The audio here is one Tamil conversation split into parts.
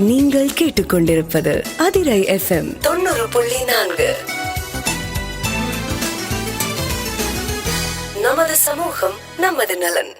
நீங்கள் கேட்டுக்கொண்டிருப்பது அதிரை எஃப்எம் தொண்ணூறு புள்ளி நான்கு. நமது சமூகம் நமது நலன்.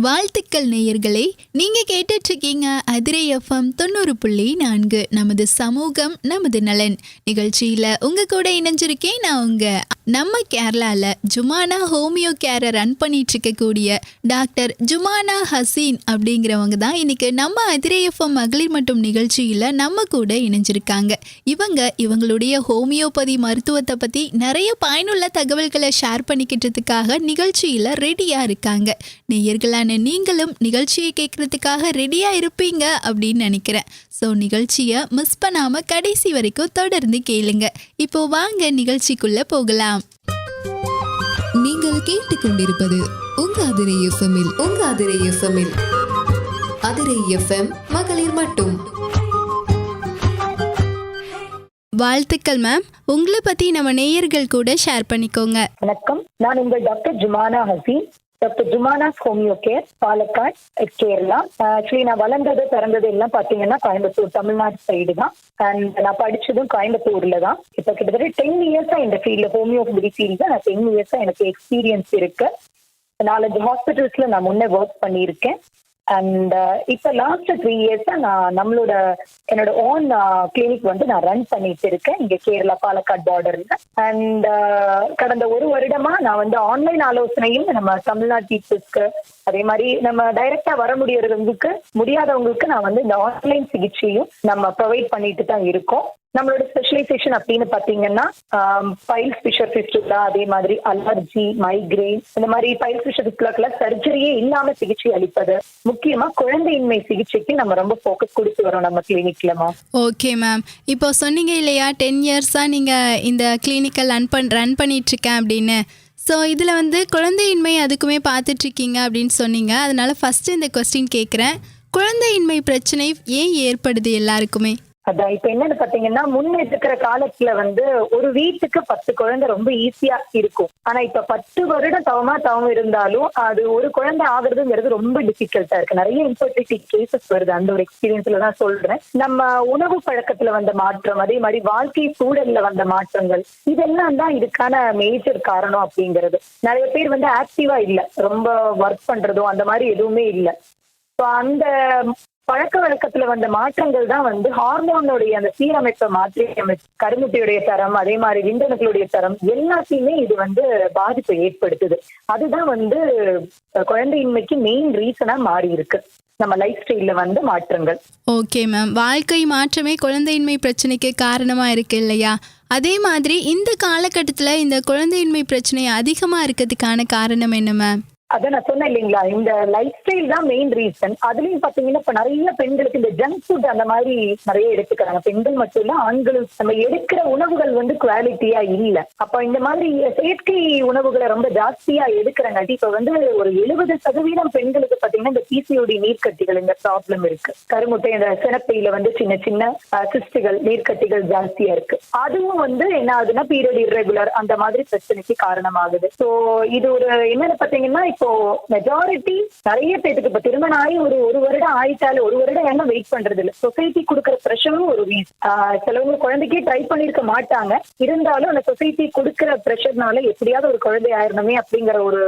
வாழ்த்துக்கள் நேயர்களே நீங்க கேட்டுட்டு இருக்கீங்க அதிரை எஃப்எம் தொண்ணூறு புள்ளி நான்கு நமது சமூகம் நமது நலன். நிகழ்ச்சியில உங்க கூட இணைஞ்சிருக்கேன் நான் உங்க நம்ம கேரளால ஜுமானா ஹோமியோ கேரை ரன் பண்ணிட்டு இருக்கக்கூடிய டாக்டர் ஜுமானா ஹசீன் அப்படிங்கிறவங்க தான் இன்னைக்கு நம்ம அதிரை எஃப்எம் மகளிர் மட்டும் நிகழ்ச்சியில நம்ம கூட இணைஞ்சிருக்காங்க. இவங்க இவங்களுடைய ஹோமியோபதி மருத்துவத்தை பத்தி நிறைய பயனுள்ள தகவல்களை ஷேர் பண்ணிக்கிட்டதுக்காக நிகழ்ச்சியில ரெடியா இருக்காங்க. நேயர்களான நீங்களும் நிகழ்ச்சியை கேட்கறதுக்காக ரெடியா இருப்பீங்க அப்படின்னு நினைக்கிறேன். ஸோ நிகழ்ச்சியை மிஸ் பண்ணாம கடைசி வரைக்கும் தொடர்ந்து கேளுங்க. இப்போ வாங்க நிகழ்ச்சிக்குள்ள போகலாம். நீங்கள் கேட்டுக்கொண்டிருப்பது உங்க அதிரை எஃப்எம்மில் உங்க அதிரை எஃப்எம்மில் அதிரை எஃப்எம் மகளிர் மட்டும். வாழ்த்துக்கள் மேம் உங்களை பத்தி நம்ம நேயர்கள் கூட ஷேர் பண்ணிக்கோங்க. வணக்கம். நான் உங்கள் doctor Jumana Haseen. Doctor Jumana's homeo care Palakkad Kerala. Actually நான் வளர்ந்தது பிறந்தது எல்லாம் பார்த்தீங்கன்னா கோயம்புத்தூர் தமிழ்நாடு சைடு தான். அண்ட் நான் படிச்சதும் கோயம்புத்தூர்ல தான். இப்போ கிட்டத்தட்ட டென் இயர்ஸா இந்த ஃபீல்டில் ஹோமியோபதி ஃபீல்டு நான் டென் இயர்ஸா எனக்கு எக்ஸ்பீரியன்ஸ் இருக்கு. நாலஞ்சு ஹாஸ்பிட்டல்ஸ்ல நான் முன்னே ஒர்க் பண்ணியிருக்கேன். அண்ட் இப்போ லாஸ்ட் த்ரீ இயர்ஸா நான் நம்மளோட என்னோட ஓன் கிளினிக் uh, வந்து நான் ரன் பண்ணிட்டு இருக்கேன். இங்க கேரளா பாலக்காட் பார்டர்ல அண்ட் uh, கடந்த ஒரு வருடமா நான் வந்து ஆன்லைன் ஆலோசனையும் நம்ம தமிழ்நாடு டீச்சர்ஸ்க்கு அதே மாதிரி நம்ம டைரக்டா வர முடியறவங்களுக்கு முடியாதவங்களுக்கு நான் வந்து இந்த ஆன்லைன் சிகிச்சையும் நம்ம ப்ரொவைட் பண்ணிட்டு தான் இருக்கோம். நம்மளோட ஸ்பெஷலைசேஷன் அப்படின்னு பாத்தீங்கன்னா பைல் ஃபிஷர் ஃபிஸ்டுலா அதே மாதிரி அலர்ஜி மைக்ரேன் இந்த மாதிரி பைல் ஃபிஷர் ஃபிஸ்டுலாக்கெல்லாம் சர்ஜரியே இல்லாம சிகிச்சை அளிப்பது முக்கியமா குழந்தையின்மை சிகிச்சைக்கு நம்ம ரொம்ப ஃபோக்கஸ் கொடுத்து வரோம் நம்ம கிளினிக்லமா ஓகே மேம் இப்போ சொன்னீங்க இல்லையா டென் இயர்ஸாக நீங்கள் இந்த கிளினிக்கை ரன் பண் ரன் பண்ணிகிட்ருக்கேன் அப்படின்னு. ஸோ இதில் வந்து குழந்தையின்மை அதுக்குமே பார்த்துட்ருக்கீங்க அப்படின்னு சொன்னீங்க. அதனால் ஃபஸ்ட்டு இந்த கொஸ்டின் கேட்குறேன் குழந்தையின்மை பிரச்சனை ஏன் ஏற்படுது எல்லாருக்குமே? அதான் இப்ப என்னன்னு பாத்தீங்கன்னா முன்ன இருக்கிற காலத்துல வந்து ஒரு வீட்டுக்கு பத்து குழந்தை ரொம்ப ஈஸியா இருக்கும். ஆனா இப்ப பத்து வருடம் தவமா தவம் இருந்தாலும் அது ஒரு குழந்தை ஆகுறதுங்கிறது ரொம்ப டிஃபிகல்ட்டா இருக்கு. நிறைய இன்ஃபர்டிலிட்டி கேசஸ் வருது. அந்த ஒரு எக்ஸ்பீரியன்ஸ்ல தான் சொல்றேன். நம்ம உணவு பழக்கத்துல வந்த மாற்றம் அதே மாதிரி வாழ்க்கை சூழல்ல வந்த மாற்றங்கள் இதெல்லாம் தான் இதுக்கான மேஜர் காரணம் அப்படிங்கிறது. நிறைய பேர் வந்து ஆக்டிவா இல்ல. ரொம்ப ஒர்க் பண்றதோ அந்த மாதிரி எதுவுமே இல்லை. ஸோ அந்த பழக்க வழக்கத்துல வந்த மாற்றங்கள் தான் வந்து ஹார்மோனுடைய அந்த சீரமைப்பை மாற்றி அமைச்சு கருமுட்டையுடைய தரம் அதே மாதிரி விந்தணுக்களுடைய தரம் எல்லாத்தையுமே இது வந்து பாதிப்பை ஏற்படுத்துது. அதுதான் வந்து குழந்தையின்மைக்கு மெயின் ரீசனா மாறி இருக்கு நம்ம லைஃப் ஸ்டைல்ல வந்து மாற்றங்கள். ஓகே மேம் வாழ்க்கை மாற்றமே குழந்தையின்மை பிரச்சனைக்கு காரணமா இருக்கு இல்லையா? அதே மாதிரி இந்த காலகட்டத்தில் இந்த குழந்தையின்மை பிரச்சனை அதிகமாக இருக்கிறதுக்கான காரணம் என்ன மேம் அதான் நான் சொன்னேன் இல்லைங்களா இந்த லைஃப் ஸ்டைல் தான் மெயின் ரீசன் அதுலயும் பாத்தீங்கன்னா இப்ப நிறைய பெண்களுக்கு இந்த ஜங்க் ஃபுட் அந்த மாதிரி நிறைய எடுத்துக்கிறாங்க. பெண்கள் மட்டும் இல்ல ஆண்களும் நம்ம எடுக்கிற உணவுகள் வந்து குவாலிட்டியா இல்ல. அப்ப இந்த மாதிரி செயற்கை உணவுகளை ரொம்ப ஜாஸ்தியா எடுக்கிறங்காட்டி இப்ப வந்து ஒரு எழுபது சதவீதம் பெண்களுக்கு பாத்தீங்கன்னா இந்த பிசிஓடி நீர்க்கட்டிகள் இந்த ப்ராப்ளம் இருக்கு. கருமுட்டை இந்த சினப்பையில வந்து சின்ன சின்ன சிஸ்டுகள் நீர்க்கட்டிகள் ஜாஸ்தியா இருக்கு. அதுவும் வந்து என்ன ஆகுதுன்னா பீரியட் irregular அந்த மாதிரி பிரச்சனைக்கு காரணமாகுது. சோ இது ஒரு என்னன்னு பாத்தீங்கன்னா இப்போ மெஜாரிட்டி நிறைய பேருக்கு இப்ப திருமணம் ஆகி ஒரு ஒரு வருடம் ஆயிட்டாலும் ஒரு வருடம் ஏன்னா வெயிட் பண்றது இல்ல சொசைட்டி கொடுக்குற ப்ரெஷரும் ஒரு ரீசன் சிலவங்க குழந்தைக்கே ட்ரை பண்ணிருக்க மாட்டாங்க. இருந்தாலும் அந்த சொசைட்டி கொடுக்குற ப்ரெஷர்னால எப்படியாவது ஒரு குழந்தை ஆயிரணுமே அப்படிங்கிற ஒரு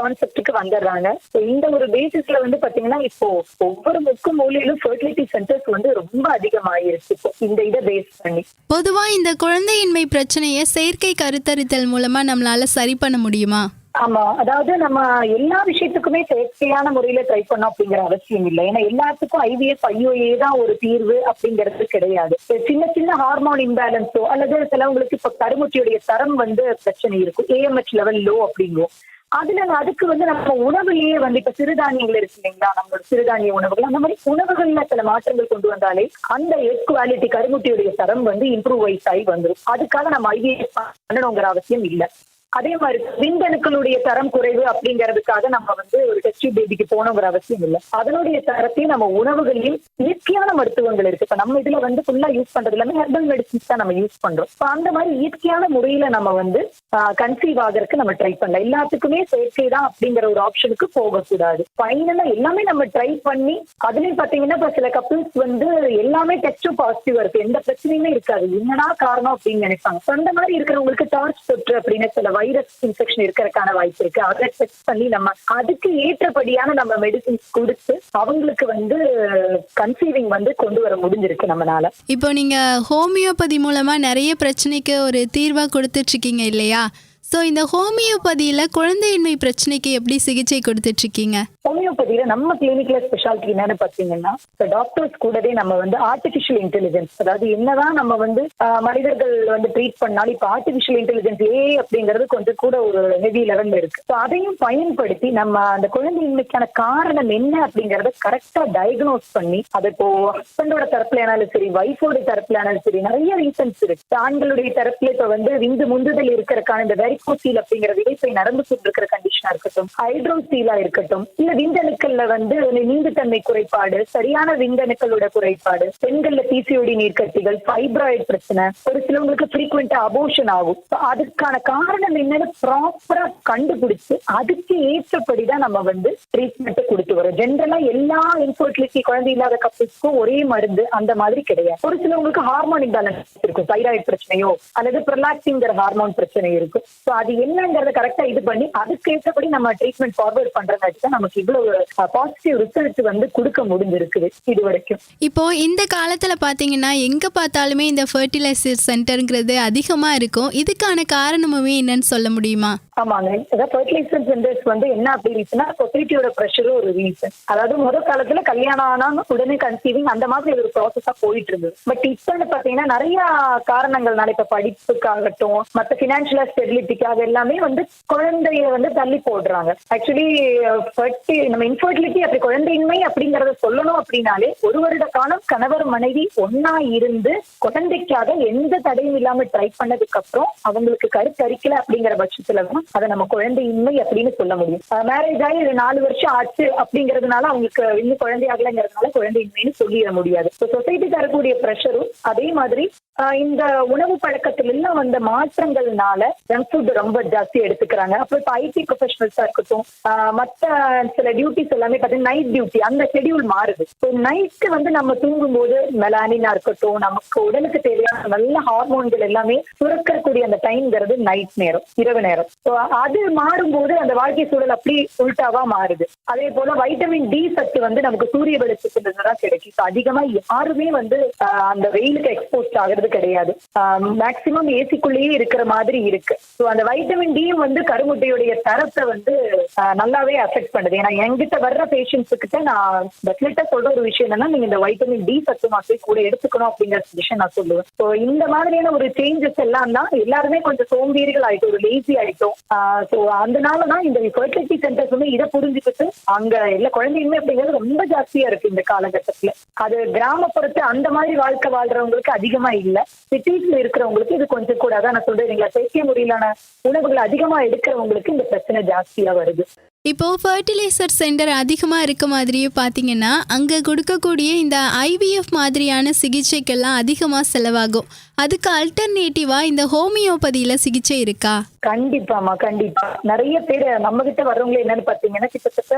கான்செப்டுக்கு வந்துடுறாங்க. இந்த ஒரு பேசிஸ்ல வந்து பாத்தீங்கன்னா இப்போ ஒவ்வொரு முக்கு மூலையிலும் ஃபெர்டிலிட்டி சென்டர்ஸ் வந்து ரொம்ப அதிகமாயிருச்சு இப்போ. இந்த இதை பேஸ் பண்ணி. பொதுவா இந்த குழந்தையின்மை பிரச்சனையை செயற்கை கருத்தரித்தல் மூலமா நம்மளால சரி பண்ண முடியுமா? ஆமா அதாவது நம்ம எல்லா விஷயத்துக்குமே செயற்கையான முறையில ட்ரை பண்ணோம் அப்படிங்கிற அவசியம் இல்லை. ஏன்னா எல்லாத்துக்கும் ஐவிஎஃப் ஐஓஏ தான் ஒரு தீர்வு அப்படிங்கிறது கிடையாது. சின்ன சின்ன ஹார்மோன் இம்பேலன்ஸோ அல்லது சிலவங்களுக்கு இப்ப கருமுட்டியுடைய தரம் வந்து பிரச்சனை இருக்கும் ஏஎம்ஹெச் லெவல் லோ அப்படிங்கும் அதுல அதுக்கு வந்து நம்ம உணவுலயே வந்து இப்ப சிறுதானியங்கள் இருக்கு இல்லைங்களா? நம்மளோட சிறுதானிய உணவுகள். அந்த மாதிரி உணவுகள்ல சில மாற்றங்கள் கொண்டு வந்தாலே அந்த எக் குவாலிட்டி கருமுட்டியுடைய தரம் வந்து இம்ப்ரூவ் வைஸ் ஆகி வந்துடும் அதுக்காக நம்ம ஐவிஎஃப் பண்ணணுங்கிற அவசியம் இல்லை. அதே மாதிரி விந்தணுக்களுடைய தரம் குறைவு அப்படிங்கிறதுக்காக நம்ம வந்து ஒரு டெஸ்ட் பேபிக்கு போகணுங்கிற அவசியம் இல்லை. அதனுடைய தரத்தையும் நம்ம உணவுகளையும் இயற்கையான மருத்துவங்கள் இருக்கு. இப்ப நம்ம இதுல வந்து ஃபுல்லா யூஸ் பண்றது எல்லாமே ஹெர்பல் மெடிசின்ஸ் தான் நம்ம யூஸ் பண்றோம். அந்த மாதிரி இயற்கையான முறையில நம்ம வந்து கன்சீவ் ஆகிறதுக்கு நம்ம ட்ரை பண்ணலாம். எல்லாத்துக்குமே செயற்கை தான் அப்படிங்கிற ஒரு ஆப்ஷனுக்கு போகக்கூடாது. ஃபைனலா எல்லாமே நம்ம ட்ரை பண்ணி அதுலயும் பாத்தீங்கன்னா இப்ப சில கப்பிள்ஸ் வந்து எல்லாமே டெஸ்டும் பாசிட்டிவா இருக்கு. எந்த பிரச்சனையுமே இருக்காது. என்னடா காரணம் அப்படின்னு நினைப்பாங்க. அந்த மாதிரி இருக்கிறவங்களுக்கு டார்ச் தொற்று அப்படின்னு சில வைரஸ் இன்ஃபெக்ஷன் இருக்கிறதுக்கான வாய்ப்பு இருக்கு. அதை செக் பண்ணி நம்ம அதுக்கு ஏற்றபடியான நம்ம மெடிசின்ஸ் கொடுத்து அவங்களுக்கு வந்து கன்சீவிங் வந்து கொண்டு வர முடிஞ்சிருக்கு நம்மனால. இப்போ நீங்க ஹோமியோபதி மூலமா நிறைய பிரச்சனைக்கு ஒரு தீர்வா கொடுத்துட்டு இருக்கீங்க இல்லையா? ஸோ இந்த ஹோமியோபதியில் குழந்தையின்மை பிரச்சனைக்கு எப்படி சிகிச்சை கொடுத்துட்ருக்கீங்க? ஹோமியோபதியில நம்ம கிளினிக்ல ஸ்பெஷாலிட்டி என்னன்னு பாத்தீங்கன்னா டாக்டர்ஸ் கூடவே நம்ம வந்து ஆர்டிபிஷியல் இன்டெலிஜென்ஸ் அதாவது என்னதான் நம்ம வந்து மனிதர்கள் வந்து ட்ரீட் பண்ணாலும் இப்ப ஆர்டிபிஷியல் இன்டெலிஜென்ஸ் ஏ அப்படிங்கிறது கொஞ்சம் கூட ஒரு ஹெவி லெவல்ல இருக்கு. ஸோ அதையும் பயன்படுத்தி நம்ம அந்த குழந்தையின்மைக்கான காரணம் என்ன அப்படிங்கறத கரெக்டா டயக்னோஸ் பண்ணி அது இப்போ ஹஸ்பண்டோட தரப்புல ஆனாலும் சரி ஒய்ஃபோட தரப்புல ஆனாலும் சரி நிறைய ரீசன்ஸ் இருக்கு. ஆண்களுடைய தரப்புல இப்ப வந்து விந்து முந்துதல் இருக்கிறக்கான இந்த வெரிகோசீல் அப்படிங்கிற விதைப்பை நடந்து கொண்டிருக்கிற கண்டிஷனா இருக்கட்டும் ஹைட்ரோசீலா இருக்கட்டும் இல்ல விந்தணுக்கள்ல வந்து நீந்துத்தன்மை குறைபாடு சரியான விந்தணுக்களோட குறைபாடு பெண்கள்ல பிசிஓடி நீர்க்கட்டிகள் ஃபைப்ராய்டு பிரச்சனை ஒரு சிலவங்களுக்கு ஃப்ரீக்வெண்டா அபோஷன் ஆகும். அதுக்கான காரணம் என்னன்னு ப்ராப்பரா கண்டுபிடிச்சு அதுக்கு ஏற்றபடிதான் நம்ம வந்து ட்ரீட்மெண்ட் கொடுத்து வரோம். ஜென்ரலா எல்லா இன்ஃபர்டிலிட்டி குழந்தை இல்லாத கப்பல்ஸ்க்கும் ஒரே மருந்து அந்த மாதிரி கிடையாது. ஒரு சிலவங்களுக்கு ஹார்மோன் இம்பேலன்ஸ் இருக்கும். தைராய்டு பிரச்சனையோ அல்லது ப்ரலாக்சிங்கிற ஹார்மோன் பிரச்சனை இருக்கும். ஸோ அது என்னங்கறத கரெக்டா இது பண்ணி அதுக்கு ஏற்றபடி நம்ம ட்ரீட்மெண்ட் ஃபார்வர்ட் பண்றதாச்சு தான் நமக்கு இவ்வளவு பாசிட்டிவ் ரிசல்ட் வந்து கொடுக்க முடிஞ்சிருக்குது இது வரைக்கும். இப்போ இந்த காலத்தில் பார்த்தீங்கன்னா எங்கே பார்த்தாலுமே இந்த ஃபர்டிலைசர் சென்டருங்கிறது அதிகமாக இருக்கும். இதுக்கான காரணமுமே என்னன்னு சொல்ல முடியுமா? ஆமாங்க. அதாவது ஃபர்டிலைசர் சென்டர்ஸ் வந்து என்ன அப்படி ரீசனா சொசைட்டியோட ப்ரெஷரும் ஒரு ரீசன் அதாவது முதல் காலத்துல கல்யாணம் ஆனா உடனே கன்சீவிங் அந்த மாதிரி ஒரு ப்ராசஸா போயிட்டு இருந்தது. பட் இப்ப பாத்தீங்கன்னா நிறைய காரணங்கள்னால இப்ப படிப்புக்காகட்டும் மத்த பினான்சியல் அது எல்லாமே வந்து குழந்தைய வந்து தள்ளி போடுறாங்க. ஆக்சுவலி நம்ம இன்ஃபர்டிலிட்டி அப்படி குழந்தையின்மை அப்படிங்கறத சொல்லணும் அப்படின்னாலே ஒரு வருட காலம் கணவர் மனைவி ஒன்னா இருந்து குழந்தைக்காக எந்த தடையும் இல்லாம ட்ரை பண்ணதுக்கு அப்புறம் அவங்களுக்கு கருத்தரிக்கல அப்படிங்கிற பட்சத்துல தான் அதை நம்ம குழந்தையின்மை அப்படின்னு சொல்ல முடியும். மேரேஜ் ஆகி ஒரு நாலு வருஷம் ஆச்சு அப்படிங்கறதுனால அவங்களுக்கு இன்னும் குழந்தை குழந்தையாகலங்கிறதுனால குழந்தையின்மைன்னு சொல்லிட முடியாது. சொசைட்டி தரக்கூடிய ப்ரெஷரும் அதே மாதிரி இந்த உணவு பழக்கத்துல எல்லாம் வந்த மாற்றங்கள்னால ஜங்க் ஃபுட் ரொம்ப ஜாஸ்தி எடுத்துக்கிறாங்க. அப்புறம் இப்ப ஐடி ப்ரொஃபஷனல்ஸா இருக்கட்டும் மற்ற மத்த சில டியூட்டிஸ் எல்லாமே பார்த்தீங்கன்னா நைட் டியூட்டி அந்த ஷெடியூல் மாறுது. ஸோ நைட்டு வந்து நம்ம தூங்கும்போது மெலானினா இருக்கட்டும் நமக்கு உடலுக்கு தேவையான நல்ல ஹார்மோன்கள் எல்லாமே சுரக்கக்கூடிய அந்த டைம்ங்கிறது நைட் நேரம் இரவு நேரம். ஸோ அது மாறும்போது அந்த வாழ்க்கை சூழல் அப்படி உல்டாவா மாறுது. அதே போல வைட்டமின் டி சத்து வந்து நமக்கு சூரிய வெளிச்சத்துல தான் கிடைக்கும். அதிகமா யாருமே வந்து அந்த வெயிலுக்கு எக்ஸ்போஸ்ட் ஆகுறது கிடையாது. மேக்சிமம் ஏசிக்குள்ளேயே இருக்கிற மாதிரி இருக்கு. ஸோ அந்த வைட்டமின் டியும் வந்து கருமுட்டையுடைய தரத்தை வந்து நல்லாவே அஃபெக்ட் பண்ணுது. ஏன்னா என்கிட்ட வர்ற பேஷண்ட்ஸு கிட்ட நான் டெஃபினட்டா சொல்ற ஒரு விஷயம் என்னன்னா நீங்க இந்த வைட்டமின் டி சத்து மாத்திரை கூட எடுத்துக்கணும் அப்படிங்கிற விஷயம் நான் சொல்லுவேன். ஸோ இந்த மாதிரியான ஒரு சேஞ்சஸ் எல்லாம் தான் எல்லாருமே கொஞ்சம் சோம்பேறிகள் ஆயிட்டோம் ஒரு லேசி ஆயிட்டோம். ஸோ அதனால தான் இந்த ஃபர்டிலிட்டி சென்டர்ஸ் வந்து இதை புரிஞ்சுக்கிட்டு அங்க எல்லா குழந்தையுமே அப்படிங்கிறது ரொம்ப ஜாஸ்தியா இருக்கு இந்த காலகட்டத்துல. அது கிராமப்புறத்து அந்த மாதிரி வாழ்க்கை வாழ்றவங்களுக்கு அதிகமா இல்ல. சிட்டிஸ்ல இருக்கிறவங்களுக்கு இது கொஞ்சம் கூட. அதான் நான் சொல்றேன் இல்லைங்களா? செயற்கை முறையிலான உணவுகள் அதிகமா எடுக்கிறவங்களுக்கு இந்த பிரச்சனை ஜாஸ்தியா வருது. இப்போ ஃபர்டிலைசர் சென்டர் அதிகமாக இருக்க மாதிரியே பார்த்தீங்கன்னா அங்கே கொடுக்கக்கூடிய இந்த ஐவிஎஃப் மாதிரியான சிகிச்சைக்கெல்லாம் அதிகமாக செலவாகும். அதுக்கு அல்டர்னேட்டிவா இந்த ஹோமியோபதியில் சிகிச்சை இருக்கா? கண்டிப்பாமா கண்டிப்பா. நிறைய பேர் நம்ம கிட்ட வர்றவங்க என்னன்னு பாத்தீங்கன்னா கிட்டத்தட்ட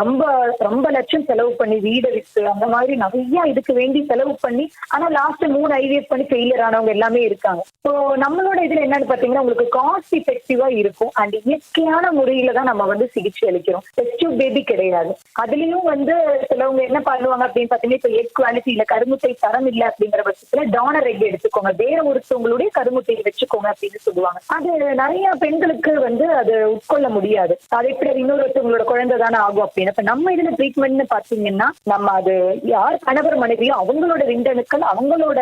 ரொம்ப ரொம்ப லட்சம் செலவு பண்ணி வீடு வித்து அந்த மாதிரி நிறைய இதுக்கு வேண்டி செலவு பண்ணி ஆனா லாஸ்ட் மூணு ஐவிஎஃப் பண்ணி ஃபெயிலியர் ஆனவங்க எல்லாமே இருக்காங்க. ஸோ நம்மளோட இதுல என்னன்னு பாத்தீங்கன்னா உங்களுக்கு காஸ்ட் எஃபெக்டிவா இருக்கும். அண்ட் இயற்கையான முறையில தான் நம்ம வந்து சிகிச்சை அளிக்கிறோம். டெஸ்ட் பேபி கிடையாது. அதுலயும் வந்து சிலவங்க என்ன பண்ணுவாங்க அப்படின்னு பாத்தீங்கன்னா இப்ப எக் குவாலிட்டி இல்ல கருமுட்டை தரம் இல்ல அப்படிங்கிற பட்சத்துல டானர் எக் எடுத்துக்கோங்க. வேற ஒருத்தவங்களுடைய கருமுட்டையை வச்சுக்கோங்க அப்படின்னு சொல்லுவாங்க. அது நிறைய பெண்களுக்கு வந்து அது உட்கொள்ள முடியாது. அது எப்படி? அது இன்னொருத்தவங்களோட குழந்தை தானே ஆகும் அப்படின்னு. இப்ப நம்ம இதுல ட்ரீட்மெண்ட்னு பாத்தீங்கன்னா நம்ம அது யார் கணவர் மனைவியோ அவங்களோட விந்தணுக்கள் அவங்களோட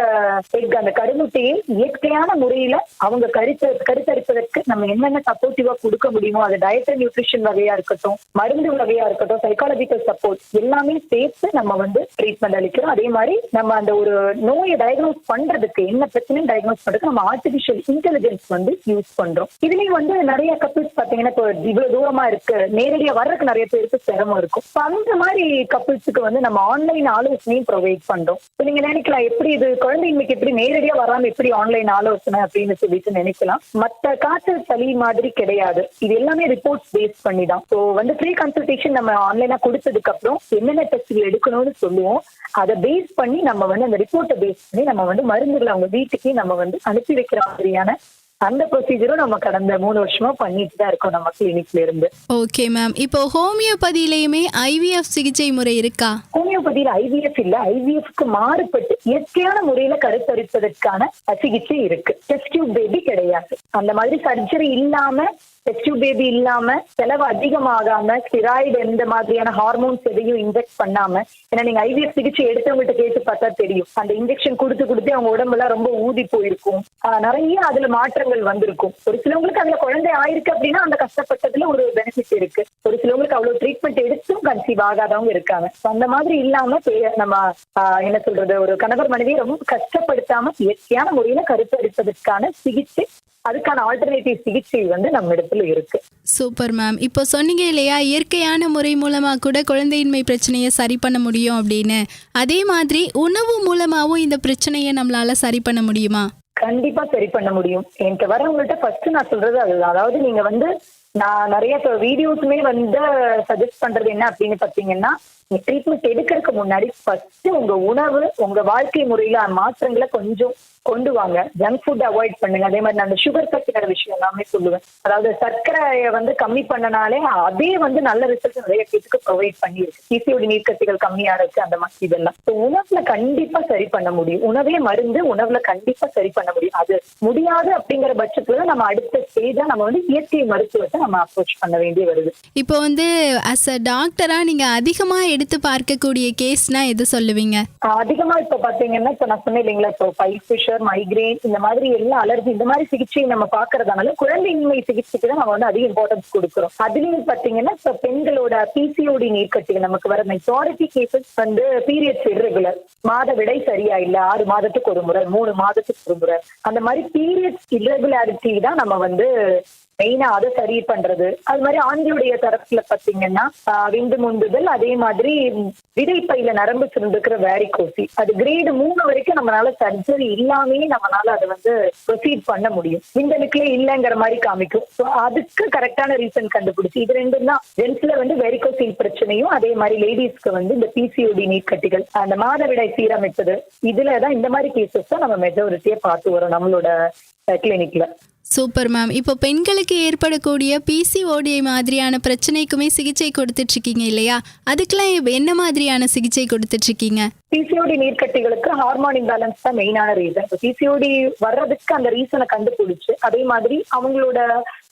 எக் அந்த கருமுட்டையை இயற்கையான முறையில அவங்க கருத்து கருத்தரிப்பதற்கு நம்ம என்னென்ன சப்போர்ட்டிவா கொடுக்க முடியுமோ அது டயட் நியூட்ரிஷன் வகையா இருக்கட்டும் மருந்து வகையா இருக்கட்டும் சைக்காலஜிக்கல் சப்போர்ட் எல்லாமே சேர்த்து நம்ம வந்து ட்ரீட்மெண்ட் அளிக்கிறோம். அதே மாதிரி நம்ம அந்த ஒரு நோயை டயக்னோஸ் பண்ண பண்றதுக்கு என்ன பிரச்சனை டயக்னோஸ் பண்றதுக்கு நம்ம ஆர்டிபிஷியல் இன்டெலிஜென்ஸ் வந்து யூஸ் பண்றோம். இதுலயும் வந்து நிறைய கப்பிள்ஸ் பாத்தீங்கன்னா இப்போ இவ்வளவு தூரமா இருக்கு. நேரடியா வர்றதுக்கு நிறைய பேருக்கு சிரமம் இருக்கும். அந்த மாதிரி கப்பிள்ஸுக்கு வந்து நம்ம ஆன்லைன் ஆலோசனையும் ப்ரொவைட் பண்றோம். இப்போ நீங்க நினைக்கலாம் எப்படி இது குழந்தைங்களுக்கு எப்படி நேரடியா வராம எப்படி ஆன்லைன் ஆலோசனை அப்படின்னு சொல்லிட்டு நினைக்கலாம். மத்த காய்ச்சல் சளி மாதிரி கிடையாது. இது எல்லாமே ரிப்போர்ட்ஸ் பேஸ் பண்ணி தான் ஸோ வந்து ஃப்ரீ கன்சல்டேஷன் நம்ம ஆன்லைனா கொடுத்ததுக்கு அப்புறம் என்னென்ன டெஸ்ட்கள் எடுக்கணும்னு சொல்லுவோம். அதை பேஸ் பண்ணி நம்ம வந்து அந்த ரிப்போர்ட்டை பேஸ் பண்ணி நம்ம வந்து மருந்துகளை அவங்க வீட்டுக்கே நம்ம வந்து அனுப்பி வைக்கிற மாதிரியான அந்த ப்ரொசீஜரும் நம்ம கடந்த மூணு வருஷமா பண்ணிட்டு தான் இருக்கோம் நம்ம கிளினிக்ல இருந்து. ஓகே மேம் இப்போ ஹோமியோபதியிலையுமே ஐவிஎஃப் சிகிச்சை முறை இருக்கா? ஹோமியோபதியில ஐவிஎஃப் இல்ல. ஐவிஎஃப்க்கு மாறுபட்டு இயற்கையான முறையில கருத்தரிப்பதற்கான சிகிச்சை இருக்கு. டெஸ்ட் டியூப் பேபி கிடையாது. அந்த மாதிரி சர்ஜரி இல்லாம டெஸ்ட் பேபி இல்லாம செலவு அதிகமாகாம ஸ்டிராய்டு எந்த மாதிரியான ஹார்மோன்ஸ் எதையும் இன்ஜெக்ட் பண்ணாம ஏன்னா நீங்க ஐவிஎஃப் சிகிச்சை எடுத்தவங்ககிட்ட கேட்டு பார்த்தா தெரியும். அந்த இன்ஜெக்ஷன் கொடுத்து கொடுத்து அவங்க உடம்பெல்லாம் ரொம்ப ஊதி போயிருக்கும். நிறைய அதுல மாற்றங்கள் வந்திருக்கும். ஒரு சிலவங்களுக்கு அதுல குழந்தை ஆயிருக்கு அப்படின்னா அந்த கஷ்டப்பட்டதுல ஒரு பெனிஃபிட் இருக்கு. ஒரு சிலவங்களுக்கு அவ்வளவு ட்ரீட்மெண்ட் எடுத்தும் கன்சீவ் ஆகாதவங்க இருக்காங்க. அந்த மாதிரி இல்லாம நம்ம என்ன சொல்றது ஒரு கணவர் மனைவியை ரொம்ப கஷ்டப்படுத்தாம இயற்கையான முறையில கருத்தரிப்பதற்கான சிகிச்சை அதுக்கான ஆல்டர்னேட்டிவ் சிகிச்சை வந்து நம்ம இடத்துல இருக்கு. சூப்பர் மேம் இப்போ சொன்னீங்க இல்லையா இயற்கையான முறை மூலமாக கூட குழந்தையின்மை பிரச்சனையை சரி பண்ண முடியும் அப்படின்னு. அதே மாதிரி உணவு மூலமாகவும் இந்த பிரச்சனையை நம்மளால சரி பண்ண முடியுமா? கண்டிப்பா சரி பண்ண முடியும். என்கிட்ட வரவங்கள்ட்ட ஃபர்ஸ்ட் நான் சொல்றது அதுதான். அதாவது நீங்க வந்து நான் நிறைய வீடியோஸுமே வந்து சஜஸ்ட் பண்றது என்ன அப்படின்னு பாத்தீங்கன்னா ட்ரீட்மெண்ட் எடுக்கிறதுக்கு முன்னாடி ஃபர்ஸ்ட் உங்க உணவு உங்க வாழ்க்கை முறையில மாற்றங்களை கொஞ்சம் கொண்டு வாங்க. ஜங்க் ஃபுட் அவாய்ட் பண்ணுங்க. அதே மாதிரி நான் அந்த சுகர் பத்தின விஷயம் எல்லாமே சொல்லுவேன். அதாவது சர்க்கரையை வந்து கம்மி பண்ணனாலே அதே வந்து நல்ல ரிசல்ட் நிறைய பேருக்கு ப்ரொவைட் பண்ணியிருக்கு. பிசிஓடி நீர்க்கட்டிகள் கம்மியா இருக்கு அந்த மாதிரி இதெல்லாம். ஸோ உணவுல கண்டிப்பா சரி பண்ண முடியும். உணவே மருந்து உணவுல கண்டிப்பா சரி பண்ண முடியும். அது முடியாது அப்படிங்கிற பட்சத்துல நம்ம அடுத்த ஸ்டேஜா நம்ம வந்து இயற்கை மருத்துவத்தை நம்ம அப்ரோச் பண்ண வேண்டி வருது. இப்போ வந்து அஸ் அ டாக்டரா நீங்க அதிகமா எடுத்து பார்க்கக்கூடிய கேஸ்னா எது சொல்லுவீங்க? அதிகமா இப்ப பாத்தீங்கன்னா இப்ப நான் சொன்னேன் இல்லைங்களா இப்போ பைப் ஃபிஷர் மைக்ரேன் இந்த மாதிரி எல்லா அலர்ஜி இந்த மாதிரி சிகிச்சை நம்ம பாக்குறதுனால குழந்தையின்மை சிகிச்சைக்கு தான் நம்ம வந்து அதிக இம்பார்ட்டன்ஸ் கொடுக்குறோம். அதுலயும் பாத்தீங்கன்னா இப்ப பெண்களோட பிசிஓடி நீர்க்கட்டிகள் நமக்கு வர மெஜாரிட்டி கேசஸ் வந்து பீரியட்ஸ் இர்ரெகுலர் மாத விடை சரியா இல்ல ஆறு மாதத்துக்கு ஒரு முறை மூணு மாதத்துக்கு ஒரு முறை. அந்த மாதிரி பீரியட்ஸ் இர்ரெகுலாரிட்டி தான் நம்ம வந்து மெயினா அதை சரி பண்றது. அது மாதிரி ஆண்களுடைய தரப்புல பாத்தீங்கன்னா விந்து முந்துதல் அதே மாதிரி விதைப்பையில நரம்பு சுருந்துக்கிற வேரிகோசி அது கிரேடு மூணு வரைக்கும் நம்மளால சர்ஜரி இல்லாமே நம்மளால அதை வந்து ப்ரொசீட் பண்ண முடியும். விந்தணுக்களே இல்லைங்கிற மாதிரி காமிக்கும். ஸோ அதுக்கு கரெக்டான ரீசன் கண்டுபிடிச்சு இது ரெண்டும் தான். ஜென்ஸ்ல வந்து வெரிகோசில் பிரச்சனையும் அதே மாதிரி லேடிஸ்க்கு வந்து இந்த பிசிஓடி நீர்க்கட்டிகள் அந்த மாதவிடாய் சீரமைப்பது இதுலதான் இந்த மாதிரி கேசஸ் தான் நம்ம மெஜாரிட்டியை பார்த்து வரோம் நம்மளோட கிளினிக்ல சூப்பர் மேம் இப்போ பெண்களுக்கு ஏற்படக்கூடிய பிசிஓடி மாதிரியான பிரச்சனைக்குமே சிகிச்சை கொடுத்துட்ருக்கீங்க இல்லையா? அதுக்கெல்லாம் என்ன மாதிரியான சிகிச்சை கொடுத்துட்டு இருக்கீங்க பிசிஓடி நீர்க்கட்டிகளுக்கு ஹார்மோன் இம்பேலன்ஸ் தான் மெயினான ரீசன் பிசிஓடி வர்றதுக்கு அந்த ரீசனை கண்டுபிடிச்சு அதே மாதிரி அவங்களோட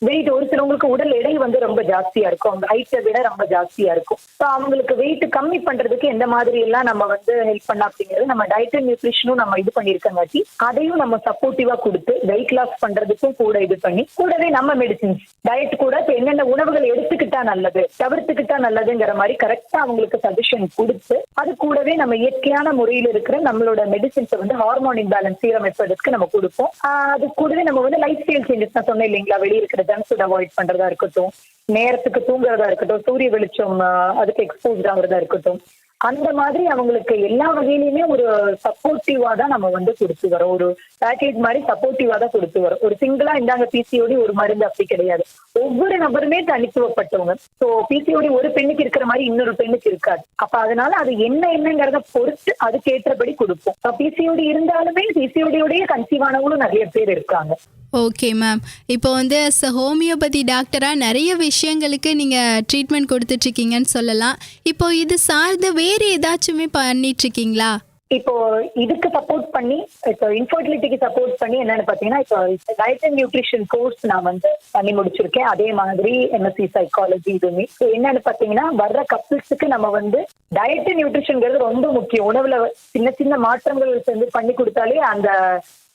வெயிட் ஒரு சிலவங்களுக்கு உடல் எடை வந்து ரொம்ப ஜாஸ்தியா இருக்கும். அவங்க ஹைட்டை விட ரொம்ப ஜாஸ்தியா இருக்கும். ஸோ அவங்களுக்கு வெயிட் கம்மி பண்றதுக்கு எந்த மாதிரி எல்லாம் நம்ம வந்து ஹெல்ப் பண்ணலாம் அப்படிங்கிறது நம்ம டயட் அண்ட் நியூட்ரிஷனும் நம்ம இது பண்ணியிருக்கங்காட்டி அதையும் நம்ம சப்போர்ட்டிவா கொடுத்து வெயிட் லாஸ் பண்றதுக்கும் கூட இது பண்ணி கூடவே நம்ம மெடிசின்ஸ் டயட் கூட இப்ப என்னென்ன உணவுகள் எடுத்துக்கிட்டா நல்லது தவிர்த்துக்கிட்டா நல்லதுங்கிற மாதிரி கரெக்டா அவங்களுக்கு சஜஷன் கொடுத்து அது கூடவே நம்ம இயற்கையான முறையில் இருக்கிற நம்மளோட மெடிசின்ஸை வந்து ஹார்மோன் இம்பேலன்ஸ் சீரமைப்பதற்கு நம்ம கொடுப்போம். அது கூடவே நம்ம வந்து லைஃப் ஸ்டைல் சேஞ்சஸ் நான் சொன்னேன் இல்லைங்களா வெளியே இருக்கிற ஜங்க் ஃபுட் அவாய்ட் பண்றதா இருக்கட்டும் நேரத்துக்கு தூங்குறதா இருக்கட்டும் சூரிய வெளிச்சம் அதுக்கு எக்ஸ்போஸ்ட் ஆகுறதா இருக்கட்டும் அந்த மாதிரி அவங்களுக்கு எல்லா வகையிலுமே ஒரு சப்போர்ட்டிவா தான் நம்ம வந்து கொடுத்து வரோம். ஒரு பேக்கேஜ் மாதிரி சப்போர்ட்டிவா தான் கொடுத்து வரோம். ஒரு சிங்கிளா இந்தாங்க பிசிஓடி ஒரு மருந்து அப்படி கிடையாது. ஒவ்வொரு நபருமே தனித்துவப்பட்டவங்க. ஸோ பிசிஓடி ஒரு பெண்ணுக்கு இருக்கிற மாதிரி இன்னொரு பெண்ணுக்கு இருக்காது. அப்ப அதனால அது என்ன என்னங்கிறத பொறுத்து அதுக்கேற்றபடி கொடுப்போம். பிசிஓடி இருந்தாலுமே பிசிஓடியோடய கன்சீவ் ஆனவங்களும் நிறைய பேர் இருக்காங்க. ஓகே மேம் இப்போ வந்து ஹோமியோபதி டாக்டராக நிறைய விஷயங்களுக்கு நீங்கள் ட்ரீட்மெண்ட் கொடுத்துட்ருக்கீங்கன்னு சொல்லலாம். இப்போ இது சார்ந்த வேறு ஏதாச்சுமே பண்ணிகிட்ருக்கீங்களா இப்போ இதுக்கு சப்போர்ட் பண்ணி இப்போ இன்ஃபர்டிலிட்டிக்கு சப்போர்ட் பண்ணி என்னன்னு பாத்தீங்கன்னா இப்போ டயட் அண்ட் நியூட்ரிஷன் கோர்ஸ் நான் வந்து பண்ணி முடிச்சிருக்கேன். அதே மாதிரி எம்எஸ்சி சைக்காலஜி இதுவுமே. என்னன்னு பாத்தீங்கன்னா வர்ற கப்பிள்ஸுக்கு நம்ம வந்து டயட் அண்ட் நியூட்ரிஷன்ங்கிறது ரொம்ப முக்கியம். உணவுல சின்ன சின்ன மாற்றங்கள் வந்து பண்ணி கொடுத்தாலே அந்த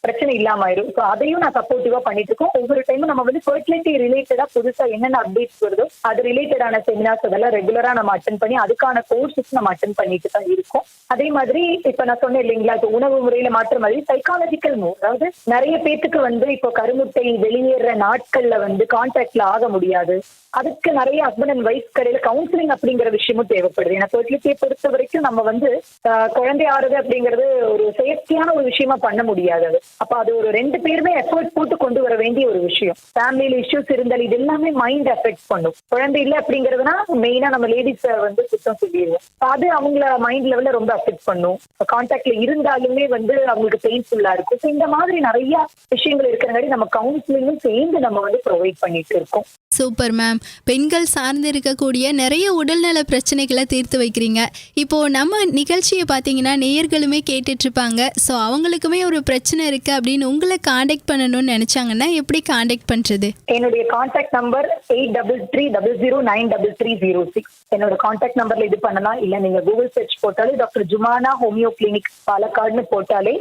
பிரச்சனை இல்லாம ஆயிரும். ஸோ அதையும் நான் சப்போர்ட்டிவா பண்ணிட்டு இருக்கோம் ஒவ்வொரு டைமும் நம்ம வந்து ஃபர்டிலிட்டி ரிலேட்டடா புதுசா என்னென்ன அப்டேட்ஸ் வருதோ அது ரிலேட்டடான செமினார்ஸ் அதெல்லாம் ரெகுலரா நம்ம அட்டன் பண்ணி அதுக்கான கோர்சஸ் நம்ம அட்டன் பண்ணிட்டு தான் இருக்கோம். அதே மாதிரி இப்ப நான் சொன்னேன் இல்லைங்களா இப்போ உணவு முறையில மாற்ற மாதிரி சைக்காலஜிக்கல் மூவ் அதாவது நிறைய பேத்துக்கு வந்து இப்போ கருமுட்டை வெளியேற நாட்கள்ல வந்து கான்டாக்ட்ல ஆக முடியாது. அதுக்கு நிறைய ஹஸ்பண்ட் அண்ட் ஒய்ஃப் கடையில கவுன்சிலிங் அப்படிங்கிற விஷயமும் தேவைப்படுது. ஏன்னா ஃபர்டிலிட்டியை பொறுத்த வரைக்கும் நம்ம வந்து ஆஹ், குழந்தை ஆறுது அப்படிங்கிறது ஒரு செயற்கையான ஒரு விஷயமா பண்ண முடியாது அது. அப்ப அது ஒரு ரெண்டு பேருமே எஃபர்ட் போட்டு கொண்டு வர வேண்டிய ஒரு விஷயம். ஃபேமிலியில இஷ்யூஸ் இருந்தால் இது எல்லாமே மைண்ட் எஃபெக்ட் பண்ணும். குழந்தை இல்லை அப்படிங்கிறதுனா மெயினா நம்ம லேடிஸ் வந்து சுத்தம் சொல்லிடுவோம். அது அவங்கள மைண்ட் லெவல்ல ரொம்ப அஃபெக்ட் பண்ணும். கான்டாக்ட்ல இருந்தாலுமே வந்து அவங்களுக்கு பெயின்ஃபுல்லா இருக்கும். ஸோ இந்த மாதிரி நிறைய விஷயங்கள் இருக்கிறங்காடி நம்ம கவுன்சிலிங்கும் சேர்ந்து நம்ம வந்து ப்ரொவைட் பண்ணிட்டு இருக்கோம். Super ma'am. பெண்கள் சார்ந்து இருக்கக்கூடிய நிறைய உடல்நல பிரச்சனைகளை தீர்த்து வைக்கிறீங்க. இப்போ நம்ம நிகழ்ச்சியை பார்த்தீங்கன்னா நேயர்களுமே கேட்டுட்டு இருப்பாங்க ஸோ அவங்களுக்குமே ஒரு பிரச்சனை இருக்கு அப்படின்னு உங்களை காண்டாக்ட் பண்ணணும்னு நினைச்சாங்கன்னா எப்படி காண்டாக்ட் பண்றது? என்னுடைய contact number eight double three double zero nine double three zero six என்னோட கான்டாக்ட் நம்பர்ல இது பண்ணலாம். இல்ல நீங்க கூகுள் சர்ச் போட்டாலே டாக்டர் ஜுமானா ஹோமியோ கிளினிக் பாலக்காடுன்னு போட்டாலே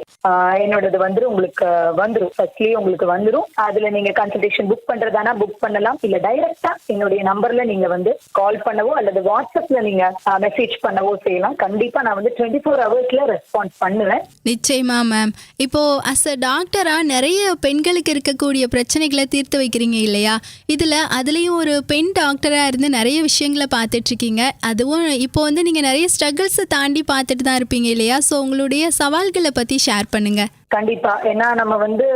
என்னோடது வந்து உங்களுக்கு வந்துரும். ஃபர்ஸ்ட்லயே உங்களுக்கு வந்துரும். அதுல நீங்க கன்சல்டேஷன் புக் பண்றதானா புக் பண்ணலாம். இல்ல டைரக்டா என்னுடைய நம்பர்ல நீங்க வந்து கால் பண்ணவோ அல்லது வாட்ஸ்அப்ல நீங்க மெசேஜ் பண்ணவோ செய்யலாம். கண்டிப்பா நான் வந்து டுவெண்ட்டி ஃபோர் ஹவர்ஸ்ல ரெஸ்பான்ஸ் பண்ணுவேன். நிச்சயமா மேம் இப்போ அஸ் அ டாக்டரா நிறைய பெண்களுக்கு இருக்கக்கூடிய பிரச்சனைகளை தீர்த்து வைக்கிறீங்க இல்லையா? இதுல அதுலயும் ஒரு பெண் டாக்டரா இருந்து நிறைய விஷயங்களை பார்த்துட்டு இருக்கீங்க. அதுவும் இப்போ வந்து நீங்கள் நிறைய ஸ்ட்ரகிள்ஸை தாண்டி பார்த்துட்டு தான் இருப்பீங்க இல்லையா? ஸோ உங்களுடைய சவால்களை பற்றி ஷேர் பண்ணுங்கள் கண்டிப்பா. ஏன்னா நம்ம வந்து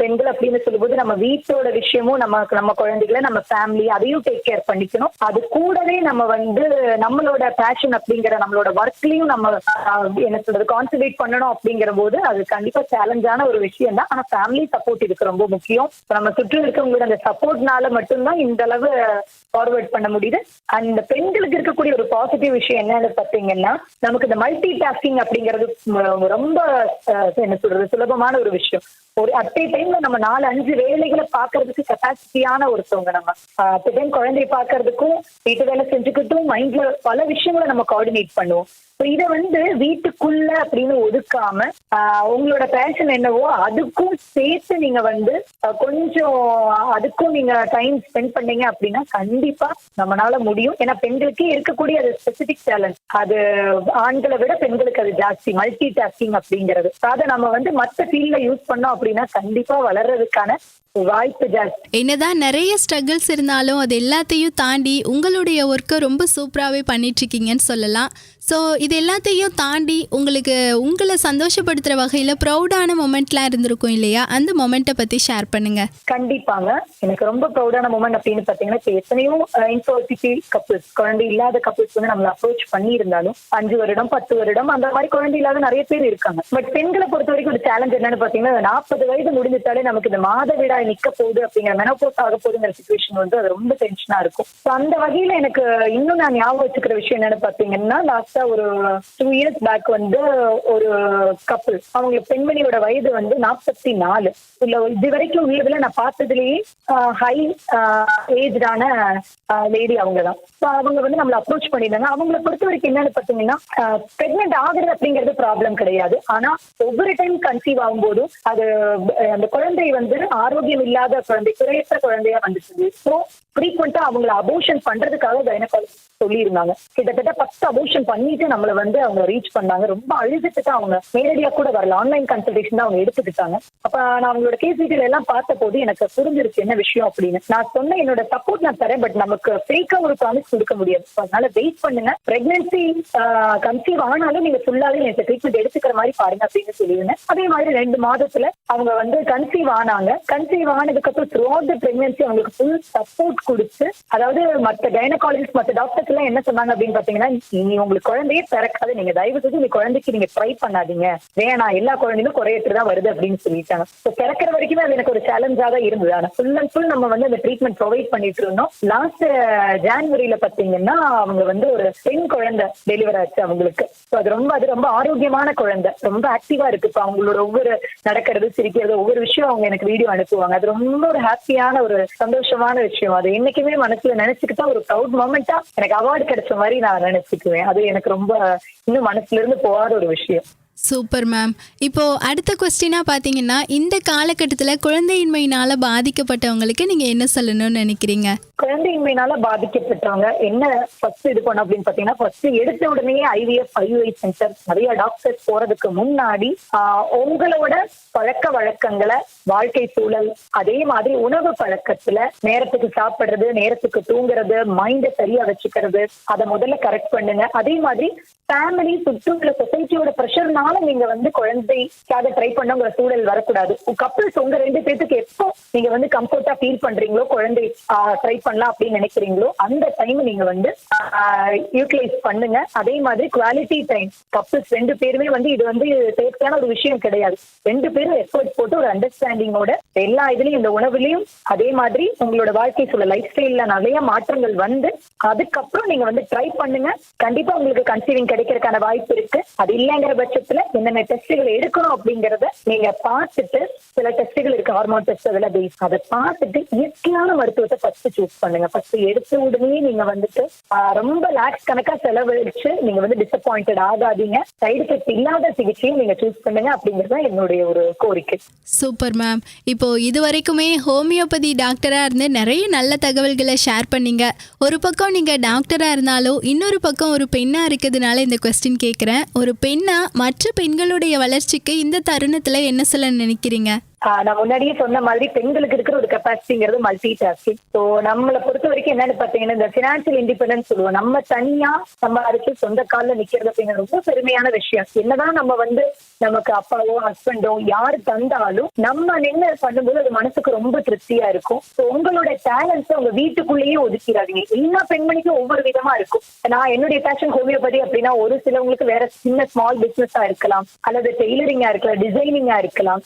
பெண்கள் அப்படின்னு சொல்லும்போது நம்ம வீட்டோட விஷயமும் நம்ம நம்ம குழந்தைகளை நம்ம ஃபேமிலி அதையும் டேக் கேர் பண்ணிக்கணும். அது கூடவே நம்ம வந்து நம்மளோட பேஷன் அப்படிங்கிற நம்மளோட ஒர்க்லயும் நம்ம என்ன சொல்றது கான்சன்ட்ரேட் பண்ணணும் அப்படிங்கிற போது அது கண்டிப்பா சேலஞ்சான ஒரு விஷயம் தான் ஆனா ஃபேமிலி சப்போர்ட் இருக்கு ரொம்ப முக்கியம். நம்ம சுற்றி இருக்கவங்களோட அந்த சப்போர்ட்னால மட்டும்தான் இந்த அளவு ஃபார்வர்ட் பண்ண முடியுது. அந்த பெண்களுக்கு இருக்கக்கூடிய ஒரு பாசிட்டிவ் விஷயம் என்னன்னு பார்த்தீங்கன்னா நமக்கு இந்த மல்டி டாஸ்கிங் அப்படிங்கிறது ரொம்ப அஹ், என்ன சொல்றது? சுலபமான ஒரு விஷயம். ஒரு அட்டை டைம்ல நம்ம நாலு அஞ்சு வேலைகளை பாக்குறதுக்கு கெப்பாசிட்டியான ஒருத்தவங்க நம்ம. அட் டைம் குழந்தை பாக்குறதுக்கும் வீட்டு வேலை செஞ்சுக்கிட்டும் மைண்ட்ல பல விஷயங்களை நம்ம கோஆர்டினேட் பண்ணுவோம். இதை வந்து வீட்டுக்குள்ள அப்படின்னு ஒதுக்காம ஆஹ், உங்களோட பேஷன் என்னவோ அதுக்கும் சேர்த்து நீங்க வந்து கொஞ்சம் அதுக்கும் நீங்க டைம் ஸ்பெண்ட் பண்ணீங்க அப்படின்னா கண்டிப்பா நம்மளால முடியும். ஏன்னா பெண்களுக்கே இருக்கக்கூடிய அது ஸ்பெசிபிக் டேலண்ட் அது ஆண்களை விட பெண்களுக்கு அது ஜாஸ்தி மல்டி டாஸ்கிங் அப்படிங்கிறது அதை நம்ம வந்து மற்ற ஃபீல்ட்ல யூஸ் பண்ணோம் அப்படின்னா கண்டிப்பா வளர்றதுக்கான வாய்ப்பு ஜாஸ்தி. என்னதான் நிறைய ஸ்ட்ரகிள்ஸ் இருந்தாலும் அது எல்லாத்தையும் தாண்டி உங்களுடைய ஒர்க்கை ரொம்ப சூப்பராகவே பண்ணிட்டு இருக்கீங்கன்னு சொல்லலாம். ஸோ இது எல்லாத்தையும் தாண்டி உங்களுக்கு உங்களை சந்தோஷப்படுத்துகிற வகையில் ப்ரௌடான மொமெண்ட்லாம் இருந்திருக்கும் இல்லையா? அந்த மொமெண்ட்டை பற்றி ஷேர் பண்ணுங்க. கண்டிப்பாங்க. எனக்கு ரொம்ப ப்ரௌடான மூமெண்ட் அப்படின்னு பார்த்தீங்கன்னா இப்போ எத்தனையோ இன்ஃபர்டிலிட்டி கப்புள்ஸ் குழந்தை இல்லாத கப்புள்ஸ் வந்து நம்மளை அப்ரோச் பண்ணி இருந்தாலும் அஞ்சு வருடம் பத்து வருடம் அந்த மாதிரி குழந்தை இல்லாத நிறைய பேர் இருக்காங்க. பட் பெண்களை பொறுத்த வரைக்கும் ஒரு சேலஞ்ச் என்னன்னு பார்த்தீங்கன்னா நாற்பது வயது முடிஞ்சிட்டாலே நமக்கு இந்த மாதவிடாய் நிற்க போகுது அப்படிங்கிற மெனப்போஸ் ஆக போகுதுங்கிற சுச்சுவேஷன் வந்து அது ரொம்ப டென்ஷனா இருக்கும். ஸோ அந்த வகையில் எனக்கு இன்னும் நான் ஞாபகம் வச்சுக்கிற விஷயம் என்னன்னு பார்த்தீங்கன்னா லாஸ்ட் ஒரு டூ இயர்ஸ் பேக் வந்து ஒரு கப்பல் அவங்க பெண்மணியோட வயது வந்து நாற்பத்தி நாலு இல்ல இது வரைக்கும் உள்ளதுல நான் பார்த்ததுலயே ஹை ஏஜ்டான லேடி அவங்க தான் அவங்க வந்து நம்மள அப்ரோச் பண்ணிருந்தாங்க அவங்கள பொறுத்த வரைக்கும் என்னன்னு பாத்தீங்கன்னா பிரெக்னென்ட் ஆகுறது அப்படிங்கிறது ப்ராப்ளம் கிடையாது. ஆனா ஒவ்வொரு டைம் கன்சீவ் ஆகும்போதும் அது அந்த குழந்தை வந்து ஆரோக்கியம் இல்லாத குழந்தை குறையற்ற குழந்தையா வந்துச்சு ஸோ ஃப்ரீக்வெண்டா அவங்கள அபோஷன் பண்றதுக்காக கைனகாலஜி சொல்லியிருந்தாங்க. கிட்டத்தட்ட பத்து அபோஷன் பண்ணி பண்ணிட்டு நம்மள வந்து அவங்க ரீச் பண்ணாங்க. ரொம்ப அழுதுட்டு அவங்க நேரடியா கூட வரல. ஆன்லைன் கன்சல்டேஷன் தான் அவங்க எடுத்துக்கிட்டாங்க. அப்ப நான் அவங்களோட கேஸ் டீட்டெயில் எல்லாம் பார்த்த போது எனக்கு புரிஞ்சிருச்சு என்ன விஷயம் அப்படின்னு. நான் சொன்ன என்னோட சப்போர்ட் நான் தரேன் பட் நமக்கு ஃபேக்கா ஒரு ப்ராமிஸ் கொடுக்க முடியாது. அதனால வெயிட் பண்ணுங்க. பிரெக்னன்சி கன்சீவ் ஆனாலும் நீங்க ஃபுல்லாவே எனக்கு ட்ரீட்மெண்ட் எடுத்துக்கிற மாதிரி பாருங்க அப்படின்னு சொல்லியிருந்தேன். அதே மாதிரி ரெண்டு மாதத்துல அவங்க வந்து கன்சீவ் ஆனாங்க. கன்சீவ் ஆனதுக்கு அப்புறம் த்ரூ அவுட் த பிரெக்னன்சி அவங்களுக்கு ஃபுல் சப்போர்ட் கொடுத்து அதாவது மற்ற கைனகாலஜிஸ்ட் மற்ற டாக்டர்ஸ் எல்லாம் என்ன சொன்னாங்க அப்படின்னு பாத்தீங்கன்னா நீ உங்களுக்கு குழந்தையே பிறக்காது நீங்க தயவு செஞ்சு இந்த குழந்தைக்கு நீங்க ட்ரை பண்ணாதீங்க. வேணாம் எல்லா குழந்தையும் குறையற்று தான் வருது அப்படின்னு சொல்லிட்டாங்க. ஸோ பிறக்கிற வரைக்குமே அது எனக்கு ஒரு சேலஞ்சா தான் இருந்தது. ஆனா ஃபுல் அண்ட் ஃபுல் நம்ம வந்து அந்த ட்ரீட்மெண்ட் ப்ரொவைட் பண்ணிட்டு இருந்தோம். லாஸ்ட் ஜான்வரியில பாத்தீங்கன்னா அவங்க வந்து ஒரு பெண் குழந்தை டெலிவர் ஆச்சு அவங்களுக்கு. ஸோ அது ரொம்ப அது ரொம்ப ஆரோக்கியமான குழந்தை. ரொம்ப ஆக்டிவா இருக்கு. இப்போ அவங்களோட ஒவ்வொரு நடக்கிறது சிரிக்கிறது ஒவ்வொரு விஷயம் அவங்க எனக்கு வீடியோ அனுப்புவாங்க. அது ரொம்ப ஒரு ஹாப்பியான ஒரு சந்தோஷமான விஷயம். அது என்னைக்குமே மனசுல நினைச்சுக்கிட்டா ஒரு ப்ரௌட் மூமெண்டா எனக்கு அவார்டு கிடைச்ச மாதிரி நான் நினைச்சுக்குவேன். அது எனக்கு ரொம்ப இன்னும் மனசுல இருந்து போகாத ஒரு விஷயம். சூப்பர் மேம் இப்போ அடுத்த கொஸ்டினா பார்த்தீங்கன்னா இந்த காலகட்டத்தில் குழந்தையின்மையினால பாதிக்கப்பட்டவங்களுக்கு நீங்க என்ன சொல்லணும்னு நினைக்கிறீங்க? குழந்தையின்மையினால பாதிக்கப்பட்டவங்க என்ன ஃபர்ஸ்ட் இது பண்ண அப்படின்னு பாத்தீங்கன்னா ஃபர்ஸ்ட் எடுத்த உடனே ஐவிஎஃப் ஐயுஐ சென்டர் நிறைய டாக்டர்ஸ் போறதுக்கு முன்னாடி ஆஹ், உங்களோட பழக்க வழக்கங்களை வாழ்க்கை சூழல் அதே மாதிரி உணவு பழக்கத்துல நேரத்துக்கு சாப்பிடுறது நேரத்துக்கு தூங்குறது மைண்ட சரியா வச்சுக்கிறது அதை முதல்ல கரெக்ட் பண்ணுங்க. அதே மாதிரி ஃபேமிலி சுற்றுப்புற சொசைட்டியோட ப்ரெஷர்னால நீங்க வந்து குழந்தைக்காக ட்ரை பண்ணுங்கிற சூழல் வரக்கூடாது. கப்பல்ஸ் உங்க ரெண்டு பேர்த்துக்கு எப்போ நீங்க வந்து கம்ஃபர்ட்டா ஃபீல் பண்றீங்களோ குழந்தை ட்ரை பண்ணலாம் அப்படின்னு நினைக்கிறீங்களோ அந்த டைம் நீங்க வந்து யூட்டிலைஸ் பண்ணுங்க. அதே மாதிரி குவாலிட்டி டைம் கப்பல்ஸ் ரெண்டு பேருமே வந்து இது வந்து சேஃப்டியான ஒரு விஷயம் கிடையாது. ரெண்டு பேரும் எஃபர்ட் போட்டு ஒரு அண்டர்ஸ்டாண்டிங்கோட எல்லா இதுலயும் இந்த உணவுலயும் அதே மாதிரி உங்களோட வாழ்க்கை சூழல் லைஃப் ஸ்டைல்ல நிறைய மாற்றங்கள் வந்து அதுக்கப்புறம் நீங்க வந்து ட்ரை பண்ணுங்க. கண்டிப்பா உங்களுக்கு கன்சீவிங் கிடைக்கிறதுக்கான வாய்ப்பு இருக்கு. அது இல்லைங்கிற பட்சத்துல என்னென்ன டெஸ்ட்டுகள் எடுக்கணும் அப்படிங்கறத நீங்க பார்த்துட்டு சில டெஸ்ட்டுகள் இருக்கு ஹார்மோன் டெஸ்ட் அதில் பேஸ் அதை பார்த்துட்டு இயற்கையான மருத்துவத்தை ஃபர்ஸ்ட் சூஸ் பண்ணுங்க. ஃபர்ஸ்ட் எடுத்த உடனே நீங்க வந்துட்டு ரொம்ப லேக்ஸ் கணக்கா செலவழிச்சு நீங்க வந்து டிசப்பாயிண்டட் ஆகாதீங்க. சைடு எஃபெக்ட் இல்லாத சிகிச்சையை நீங்க சூஸ் பண்ணுங்க அப்படிங்கறது என்னுடைய ஒரு கோரிக்கை. சூப்பர் மேம் இப்போ இது வரைக்குமே ஹோமியோபதி டாக்டரா இருந்து நிறைய நல்ல தகவல்களை ஷேர் பண்ணீங்க. ஒரு பக்கம் நீங்க டாக்டரா இருந்தாலும் இன்னொரு பக்கம் ஒரு பெண்ணா இருக்கிறதுனால இந்த கொஸ்டின் கேட்குறேன் ஒரு பெண்ணா மற்ற பெண்களுடைய வளர்ச்சிக்கு இந்த தருணத்துல என்ன சொல்ல நினைக்கிறீங்க? ஆஹ் நான் முன்னாடியே சொன்ன மாதிரி பெண்களுக்கு இருக்கிற ஒரு கெப்பாசிட்டிங்கிறது மல்டி டாஸ்கிங் ஸோ நம்மளை பொறுத்த வரைக்கும் என்னன்னு பாத்தீங்கன்னா இந்த பினான்சியல் இண்டிபெண்டன்ஸ் சொல்லுவோம். நம்ம தனியா நம்ம சம்பாதிச்சு சொந்த காலில் நிக்கிறது அப்படிங்கிறது ரொம்ப பெருமையான விஷயம். என்னதான் நம்ம வந்து நமக்கு அப்பாவோ ஹஸ்பண்டோ யார் தந்தாலும் நம்ம நின்று பண்ணும்போது அது மனசுக்கு ரொம்ப திருப்தியா இருக்கும். ஸோ உங்களோட டேலண்ட்ஸ் உங்க வீட்டுக்குள்ளேயே ஒதுக்கிறாதீங்க எல்லா பெண்மணிக்கும் ஒவ்வொரு விதமா இருக்கும். நான் என்னுடைய பேஷன் ஹோமியோபதி அப்படின்னா ஒரு சிலவங்களுக்கு வேற சின்ன ஸ்மால் பிசினஸா இருக்கலாம். அல்லது டெய்லரிங்கா இருக்கலாம் டிசைனிங்கா இருக்கலாம்.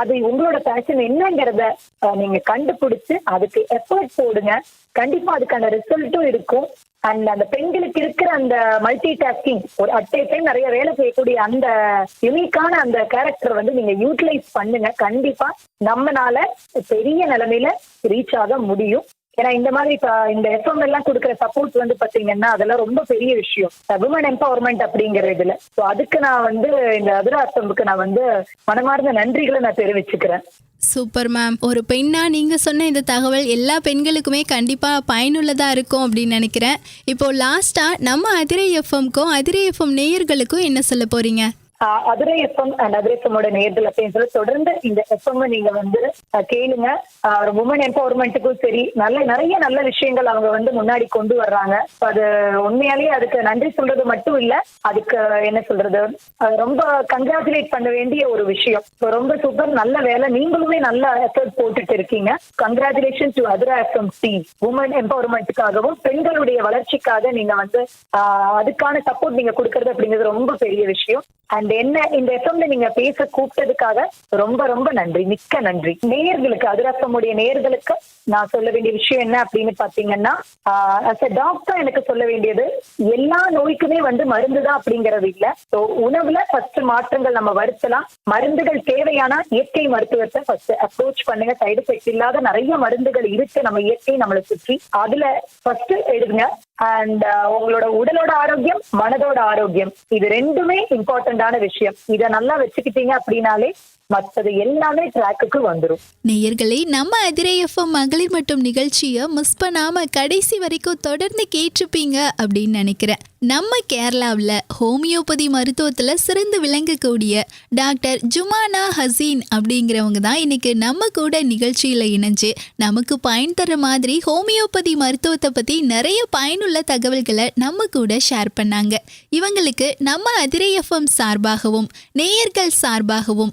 அது உங்களோட பேஷன் என்னங்கிறத நீங்க கண்டுபிடிச்சு அதுக்கு எஃபர்ட் போடுங்க. கண்டிப்பா அதுக்கான ரிசல்ட்டும் இருக்கும். அண்ட் அந்த பெண்களுக்கு இருக்கிற அந்த மல்டி டாஸ்கிங் ஒரு அட்டை டைம் நிறைய வேலை செய்யக்கூடிய அந்த யூனிக்கான அந்த கேரக்டர் வந்து நீங்க யூட்டிலைஸ் பண்ணுங்க. கண்டிப்பா நம்மனால பெரிய நிலைமையில ரீச் ஆக முடியும். ஏன்னா இந்த மாதிரி இப்ப இந்த எஃப்எம் எல்லாம் கொடுக்குற சப்போர்ட் வந்து பாத்தீங்கன்னா அதெல்லாம் ரொம்ப பெரிய விஷயம். விமன் எம்பவர்மெண்ட் அப்படிங்கிற இதுல. ஸோ அதுக்கு நான் வந்து இந்த அதிராசம்புக்கு நான் வந்து மனமார்ந்த நன்றிகளை நான் தெரிவிச்சுக்கிறேன். சூப்பர் மேம் ஒரு பெண்ணா நீங்க சொன்ன இந்த தகவல் எல்லா பெண்களுக்குமே கண்டிப்பா பயனுள்ளதா இருக்கும் அப்படின்னு நினைக்கிறேன். இப்போ லாஸ்டா நம்ம அதிரை எஃப்எம்க்கும் அதிரை எஃப்எம் நேயர்களுக்கும் என்ன சொல்ல போறீங்க? அதிரை எஃப்எம் அண்ட் அதிரை எஃப்எம்மோட நேர்கள் அப்படின்னு சொல்லி தொடர்ந்து இந்த எஃப்எம் நீங்க வந்து கேளுங்க. ஒரு உமன் எம்பவர்மெண்ட்டுக்கும் சரி நல்ல நிறைய நல்ல விஷயங்கள் அவங்க வந்து முன்னாடி கொண்டு வர்றாங்க. அது உண்மையாலேயே அதுக்கு நன்றி சொல்றது மட்டும் இல்ல அதுக்கு என்ன சொல்றது? ரொம்ப கங்க்ராச்சுலேட் பண்ண வேண்டிய ஒரு விஷயம். ரொம்ப சூப்பர் நல்ல வேலை. நீங்களுமே நல்ல எஃபர்ட் போட்டுட்டு இருக்கீங்க. Congratulation to Athira FM C women எம்பவர்மெண்ட்டுக்காகவும் பெண்களுடைய வளர்ச்சிக்காக நீங்க வந்து ஆஹ் அதுக்கான சப்போர்ட் நீங்க கொடுக்கறது அப்படிங்கிறது ரொம்ப பெரிய விஷயம். அண்ட் என்ன இந்த எஃப்எம்ல நீங்க பேச கூப்பிட்டதுக்காக ரொம்ப ரொம்ப நன்றி. மிக்க நன்றி. நேர்களுக்கு அதிரசமுடைய நேர்களுக்கு நான் சொல்ல வேண்டிய விஷயம் என்ன அப்படின்னு பாத்தீங்கன்னா டாக்டர் எனக்கு சொல்ல வேண்டியது எல்லா நோய்க்குமே வந்து மருந்து தான் அப்படிங்கறது இல்ல. ஸோ உணவுல ஃபர்ஸ்ட் மாற்றங்கள் நம்ம வருத்தலாம். மருந்துகள் தேவையானா இயற்கை மருத்துவத்தை ஃபர்ஸ்ட் அப்ரோச் பண்ணுங்க. சைடு எஃபெக்ட் இல்லாத நிறைய மருந்துகள் இருக்கு நம்ம இயற்கை நம்மளை சுற்றி. அதுல ஃபர்ஸ்ட் எடுங்க. அண்ட் uh, உங்களோட உடலோட ஆரோக்கியம் மனதோட ஆரோக்கியம். இது ரெண்டுமே இம்பார்ட்டன்டான விஷயம். இத நல்லா வச்சுக்கிட்டீங்க அப்படின்னாலே மற்றது எல்லாமே ட்ராக்குக்கு வந்துடும் நேயர்களே நம்ம அதிரை எஃப்எம் மகளிர் மற்றும் நிகழ்ச்சியை மிஸ் பண்ணாம கடைசி வரைக்கும் தொடர்ந்து கேட்டிருப்பீங்க அப்படின்னு நினைக்கிறேன். நம்ம கேரளாவில் ஹோமியோபதி மருத்துவத்தில் சிறந்து விளங்கக்கூடிய டாக்டர் ஜுமானா ஹசீன் அப்படிங்கிறவங்க தான் இன்னைக்கு நம்ம கூட நிகழ்ச்சியில் இணைஞ்சு நமக்கு பயன் தர மாதிரி ஹோமியோபதி மருத்துவத்தை பற்றி நிறைய பயனுள்ள தகவல்களை நம்ம கூட ஷேர் பண்ணாங்க. இவங்களுக்கு நம்ம அதிரை எஃப்எம் சார்பாகவும் நேயர்கள் சார்பாகவும்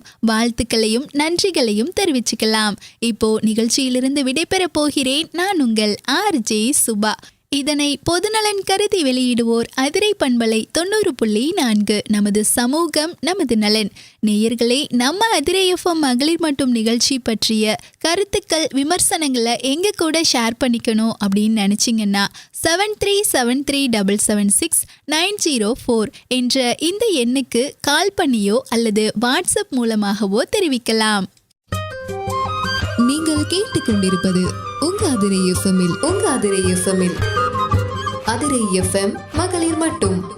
வாழ்த்துக்களையும் நன்றிகளையும் தெரிவிச்சுக்கலாம். இப்போ நிகழ்ச்சியிலிருந்து விடைபெறப் போகிறேன். நான் உங்கள் ஆர் ஜே சுபா. இதனை பொதுநலன் கருதி வெளியிடுவோர் அதிரை பண்பலை தொண்ணூறு புள்ளி நான்கு. நமது சமூகம் நமது நலன். நேயர்களே நம்ம அதிரை எஃப்எம் மகளிர் மற்றும் நிகழ்ச்சி பற்றிய கருத்துக்கள் விமர்சனங்களை எங்க கூட ஷேர் பண்ணிக்கணும் அப்படின்னு நினைச்சீங்கன்னா seven three seven three double seven six nine zero four என்ற இந்த எண்ணுக்கு கால் பண்ணியோ அல்லது வாட்ஸ்அப் மூலமாகவோ தெரிவிக்கலாம். நீங்கள் கேட்டுக்கொண்டிருப்பது உங்க அதிரை எஃப்எம்மில் உங்க அதிரை எஃப்எம்மில். அதிரை எஃப்எம் மகளிர் மட்டும்.